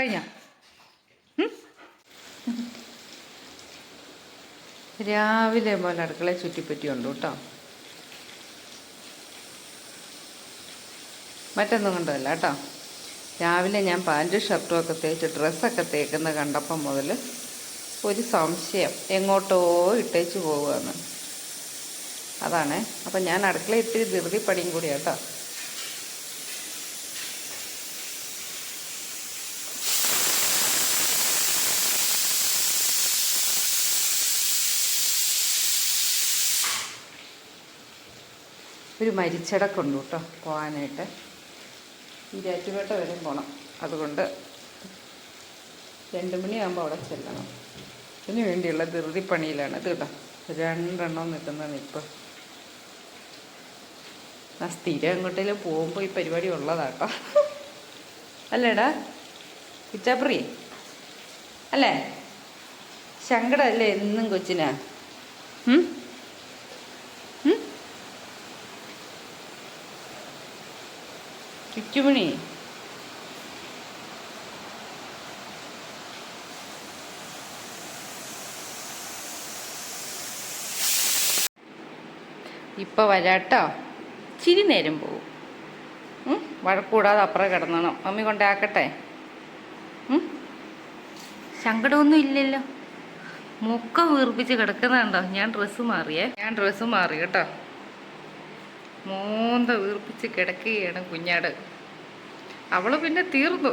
കഴിഞ്ഞ. രാവിലെ പോലെ അടുക്കളയെ ചുറ്റിപ്പറ്റിയുണ്ട് കേട്ടോ. മറ്റൊന്നും കൊണ്ടല്ല കേട്ടോ. രാവിലെ ഞാൻ പാന്റും ഷർട്ടും ഒക്കെ തേച്ച് ഡ്രസ്സൊക്കെ തേക്കുന്ന കണ്ടപ്പം മുതൽ ഒരു സംശയം എങ്ങോട്ടോ ഇട്ടേച്ച് പോവുകയാണ്. അതാണ്. അപ്പം ഞാൻ അടുക്കള ഇത്തിരി ധൃതി പണിയും കൂടി ഒരു മരിച്ചടക്കുണ്ട് കേട്ടോ പോകാനായിട്ട്. ഈ രാറ്റുപേട്ട വരെ പോകണം അതുകൊണ്ട് രണ്ട് മണിയാകുമ്പോൾ അവിടെ ചെല്ലണം. അതിന് വേണ്ടിയുള്ള ധൃതി പണിയിലാണ്. ഇത് കേട്ടോ രണ്ടെണ്ണം നിൽക്കുന്ന ഇപ്പോൾ ആ സ്ഥിരം എങ്ങോട്ടേലും പോകുമ്പോൾ ഈ പരിപാടി ഉള്ളതാട്ടോ. അല്ലേടാ? പിച്ചാപ്രി അല്ലേ? ശങ്കടല്ലേ എന്നും കൊച്ചിനാ? ചുറ്റുമണി. ഇപ്പൊ വരാട്ടോ. ചിരി നേരം പോവും? വഴക്കൂടാതെ അപ്പുറം കിടന്നണം. മമ്മി കൊണ്ടാക്കട്ടെ? സങ്കടമൊന്നും ഇല്ലല്ലോ. മുക്ക വീർപ്പിച്ച് കിടക്കുന്നുണ്ടോ? ഞാൻ ഡ്രസ്സ് മാറിയേ. ഞാൻ ഡ്രസ്സ് മാറി കേട്ടോ. മൂന്ത വീർപ്പിച്ച് കിടക്കുകയാണ് കുഞ്ഞാട്. അവൾ പിന്നെ തീർന്നു.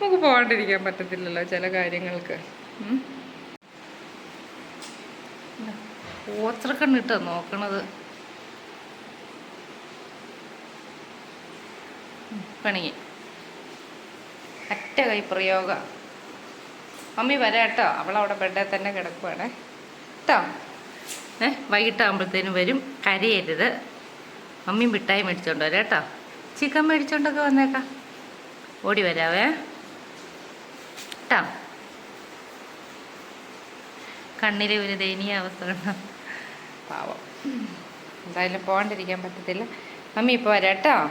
നമുക്ക് പോകാണ്ടിരിക്കാൻ പറ്റത്തില്ലല്ലോ ചില കാര്യങ്ങൾക്ക്. ഓച്ചറക്കണ്ണിട്ടോ നോക്കണത്. പണിയെ അറ്റ കൈ പ്രയോഗ. മമ്മി വരാട്ടോ. അവളവിടെ ബെഡേ തന്നെ കിടക്കുവാണേ. കേട്ടോ ഏ വൈകിട്ടാകുമ്പോഴത്തേനും വരും. കരയരുത്. മമ്മി മിഠായി മേടിച്ചോണ്ട് വരാം കേട്ടോ. ചിക്കൻ മേടിച്ചോണ്ടൊക്കെ വന്നേക്കാം. ഓടി വരാവേ. കേട്ടോ? കണ്ണിലെ ഒരു ദയനീയ അവസ്ഥ പാവം. എന്തായാലും പോകാണ്ടിരിക്കാൻ പറ്റത്തില്ല. മമ്മി ഇപ്പോൾ വരാം കേട്ടോ?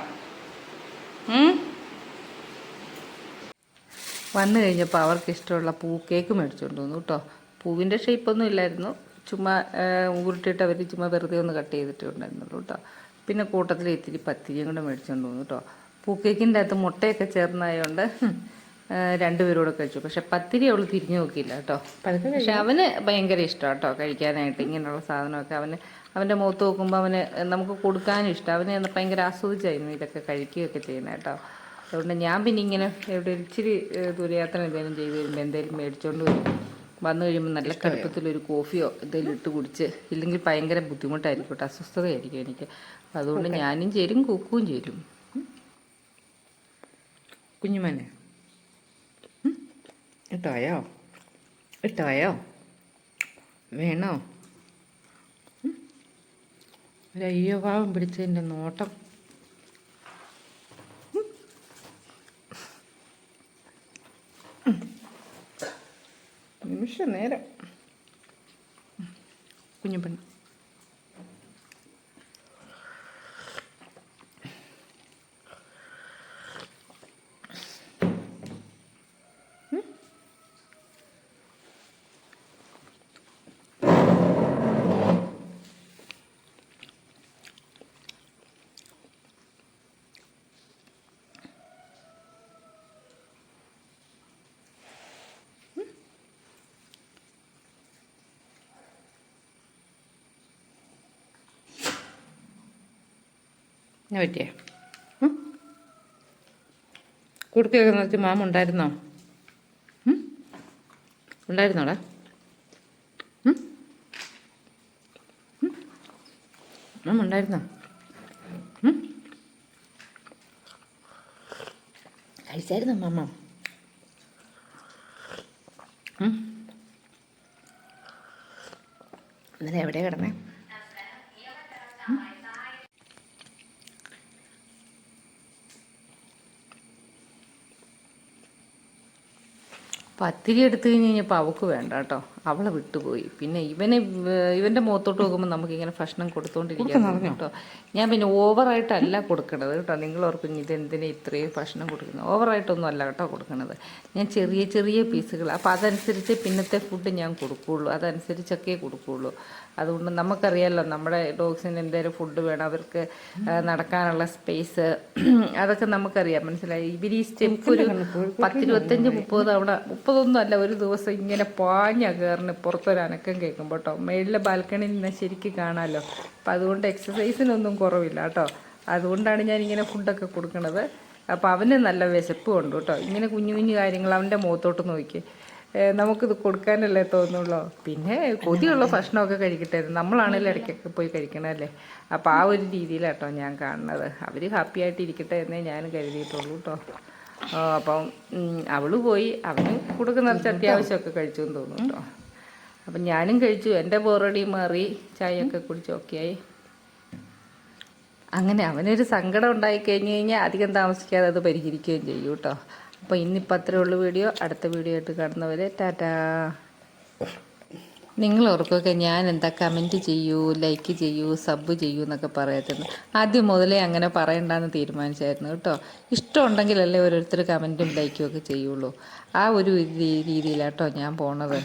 വന്നു കഴിഞ്ഞപ്പോൾ അവർക്ക് ഇഷ്ടമുള്ള പൂ കേക്ക് മേടിച്ചുകൊണ്ട് വന്നു കേട്ടോ. പൂവിന്റെ ഷേപ്പൊന്നും ഇല്ലായിരുന്നു. ചുമ്മാ ഉരുട്ടിയിട്ട് അവർ ചുമ്മാ വെറുതെ ഒന്ന് കട്ട് ചെയ്തിട്ടേ ഉണ്ടായിരുന്നുള്ളൂ കേട്ടോ പിന്നെ കൂട്ടത്തിൽ ഇത്തിരി പത്തിരിയും കൂടെ മേടിച്ചുകൊണ്ട് വന്നു കേട്ടോ പൂക്കേക്കിന്റെ അകത്ത് മുട്ടയൊക്കെ ചേർന്നായതുകൊണ്ട് രണ്ടുപേരോട് കഴിച്ചു. പക്ഷെ പത്തിരി അവൾ തിരിഞ്ഞു നോക്കിയില്ല കേട്ടോ പക്ഷെ അവന് ഭയങ്കര ഇഷ്ടമാണ് കേട്ടോ കഴിക്കാനായിട്ട് ഇങ്ങനെയുള്ള സാധനമൊക്കെ. അവന് അവന്റെ മുഖത്ത് നോക്കുമ്പോൾ അവന് നമുക്ക് കൊടുക്കാനും ഇഷ്ടം. അവന് ഭയങ്കര ആസ്വദിച്ചായിരുന്നു ഇതൊക്കെ കഴിക്കുകയൊക്കെ ചെയ്യുന്നത് കേട്ടോ അതുകൊണ്ട് ഞാൻ പിന്നെ ഇങ്ങനെ എവിടെ ഇച്ചിരി ദൂരയാത്ര എന്തെങ്കിലും ചെയ്ത് വരുമ്പോൾ എന്തെങ്കിലും മേടിച്ചുകൊണ്ട് വരും. വന്നു കഴിയുമ്പോൾ നല്ല കടുപ്പത്തിലൊരു കോഫിയോ എന്തെങ്കിലും ഇട്ട് കുടിച്ച് ഇല്ലെങ്കിൽ ഭയങ്കര ബുദ്ധിമുട്ടായിരിക്കും കേട്ടോ അസ്വസ്ഥതയായിരിക്കും എനിക്ക്. അപ്പം അതുകൊണ്ട് ഞാനും ചേരും കുക്കും ചേരും. കുഞ്ഞുമനെ? ഇട്ടായോ? ഇട്ടായോ? വേണോ? ഒരു അയ്യോ ഭാവം പിടിച്ചതിന്റെ നോട്ടം. നിമിഷ നേരം കുഞ്ഞു പെണ്ണ് എന്നാ പറ്റിയേ? കുടുക്കയൊക്കെ നിറച്ച് മാമ ഉണ്ടായിരുന്നോ? ഉണ്ടായിരുന്നോടാ? മാമ ഉണ്ടായിരുന്നോ? കഴിച്ചായിരുന്നോ മാമ? ഇന്നലെ എവിടെയാണ് കിടന്നേ പത്തിരി എടുത്തു കഴിഞ്ഞ് കഴിഞ്ഞപ്പോൾ അവൾക്ക് വേണ്ട കേട്ടോ അവളെ വിട്ടുപോയി. പിന്നെ ഇവനെ ഇവന്റെ ഇവന്റെ മുഖത്തോട്ട് നോക്കുമ്പോൾ നമുക്കിങ്ങനെ ഭക്ഷണം കൊടുത്തോണ്ടിരിക്കാം കേട്ടോ. ഞാൻ പിന്നെ ഓവറായിട്ടല്ല കൊടുക്കണത് കേട്ടോ. നിങ്ങൾ ഓർക്കും ഇത് എന്തിനാ ഇത്രയും ഭക്ഷണം കൊടുക്കുന്നത്? ഓവറായിട്ടൊന്നും അല്ല കേട്ടോ കൊടുക്കണത്. ഞാൻ ചെറിയ ചെറിയ പീസുകൾ. അപ്പോൾ അതനുസരിച്ച് പിന്നത്തെ ഫുഡ് ഞാൻ കൊടുക്കുകയുള്ളൂ അതനുസരിച്ചൊക്കെ കൊടുക്കുകയുള്ളൂ അതുകൊണ്ട് നമുക്കറിയാമല്ലോ നമ്മുടെ ഡോഗ്സിന് എന്തേലും ഫുഡ് വേണം. അവർക്ക് നടക്കാനുള്ള സ്പേസ് അതൊക്കെ നമുക്കറിയാം. മനസ്സിലായി? ഇവർ ഈ സ്റ്റെപ്പ് ഒരു പത്തിരുപത്തഞ്ച് മുപ്പത് തവണ മുപ്പതൊന്നും അല്ല ഒരു ദിവസം ഇങ്ങനെ പാഞ്ഞ കയറിന് പുറത്തൊരനക്കം കേൾക്കുമ്പോൾ കേട്ടോ മേളിലെ ബാൽക്കണിയിൽ നിന്ന് ശരിക്കും കാണാമല്ലോ അപ്പം അതുകൊണ്ട് എക്സസൈസിനൊന്നും കുറവില്ല കേട്ടോ അതുകൊണ്ടാണ് ഞാൻ ഇങ്ങനെ ഫുഡൊക്കെ കൊടുക്കുന്നത് അപ്പോൾ അവന് നല്ല വിശപ്പ് ഉണ്ട് കേട്ടോ ഇങ്ങനെ കുഞ്ഞു കുഞ്ഞു കാര്യങ്ങൾ അവന്റെ മുഖത്തോട്ട് നോക്കി. നമുക്കിത് കൊടുക്കാനല്ലേ തോന്നുള്ളൂ? പിന്നെ കൊതിയുള്ള ഭക്ഷണമൊക്കെ കഴിക്കട്ടെ. നമ്മളാണെങ്കിലും ഇടയ്ക്കൊക്കെ പോയി കഴിക്കണമല്ലേ അപ്പോൾ ആ ഒരു രീതിയിലാട്ടോ ഞാൻ കാണുന്നത്. അവർ ഹാപ്പി ആയിട്ട് ഇരിക്കട്ടെ എന്നേ ഞാൻ കരുതിയിട്ടുള്ളൂ കേട്ടോ അപ്പം അവൾ പോയി. അവന് കൊടുക്കുന്ന അത്യാവശ്യമൊക്കെ കഴിച്ചു എന്ന് തോന്നുന്നു കേട്ടോ അപ്പം ഞാനും കഴിച്ചു. എന്റെ ബോറടി മാറി ചായയൊക്കെ കുടിച്ചു ഓക്കെ ആയി അങ്ങനെ അവനൊരു സങ്കടം ഉണ്ടായി കഴിഞ്ഞ് കഴിഞ്ഞാൽ അധികം താമസിക്കാതെ അത് പരിഹരിക്കുകയും ചെയ്യും കേട്ടോ. അപ്പോൾ ഇന്നിപ്പോൾ അത്രേ ഉള്ളൂ വീഡിയോ. അടുത്ത വീഡിയോ ആയിട്ട് കാണുന്നവരെ ടാറ്റാ. നിങ്ങൾ ഓർക്കൊക്കെ ഞാൻ എന്താ കമന്റ് ചെയ്യൂ ലൈക്ക് ചെയ്യൂ സബ് ചെയ്യൂ എന്നൊക്കെ പറയത്തുന്നു ആദ്യം മുതലേ അങ്ങനെ പറയണ്ടെന്ന് തീരുമാനിച്ചായിരുന്നു കേട്ടോ. ഇഷ്ടമുണ്ടെങ്കിലല്ലേ ഓരോരുത്തർ കമന്റും ലൈക്കും ഒക്കെ ചെയ്യുള്ളൂ. ആ ഒരു രീതിയിലാട്ടോ ഞാൻ പോണത്.